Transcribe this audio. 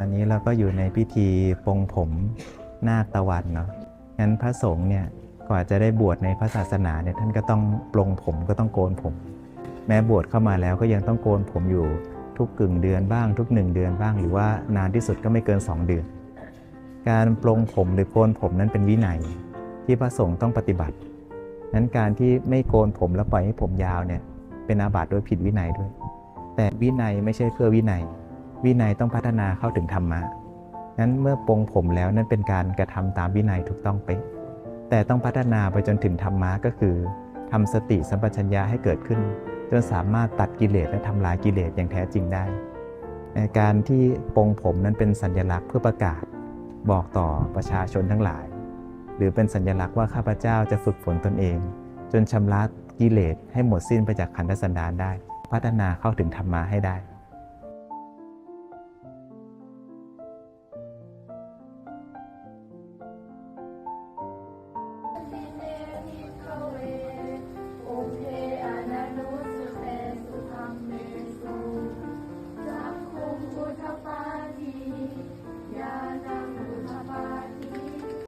อันนี้เราก็อยู่ในพิธีปลงผมนาคตะวันเนาะงั้นพระสงฆ์เนี่ยกว่าจะได้บวชในพระศาสนาเนี่ยท่านก็ต้องปลงผมก็ต้องโกนผม แม้บวชเข้ามาแล้วก็ยังต้องโกนผมอยู่ทุกกึ่งเดือนบ้าง ทุกหนึ่งเดือนบ้าง หรือว่านานที่สุดก็ไม่เกิน 2 เดือน การปลงผมหรือโกนผมนั้นเป็นวินัยที่พระสงฆ์ต้องปฏิบัตินั้นการที่ไม่โกนผมแล้วปล่อยให้ผมยาวเนี่ยเป็นอาบัติโดยผิดวินัยด้วย แต่วินัยไม่ใช่เพื่อวินัย วินัยต้องพัฒนาเข้าถึงธรรมะนั้นเมื่อปลงผมแล้วนั่นเป็นการกระทำตามวินัยถูกต้องเป๊ะแต่ต้องพัฒนาไปจนถึงธรรมะก็คือทำสติสัมปชัญญะให้เกิดขึ้น จนสามารถตัดกิเลสและทำลายกิเลสอย่างแท้จริงได้ในการที่ปลงผมนั้นเป็นสัญลักษณ์เพื่อประกาศบอกต่อประชาชนทั้งหลาย หรือเป็นสัญลักษณ์ว่าข้าพเจ้าจะฝึกฝนตนเอง จนชำระกิเลสให้หมดสิ้นไปจากขันธสันดานได้ พัฒนาเข้าถึงธรรมะให้ได้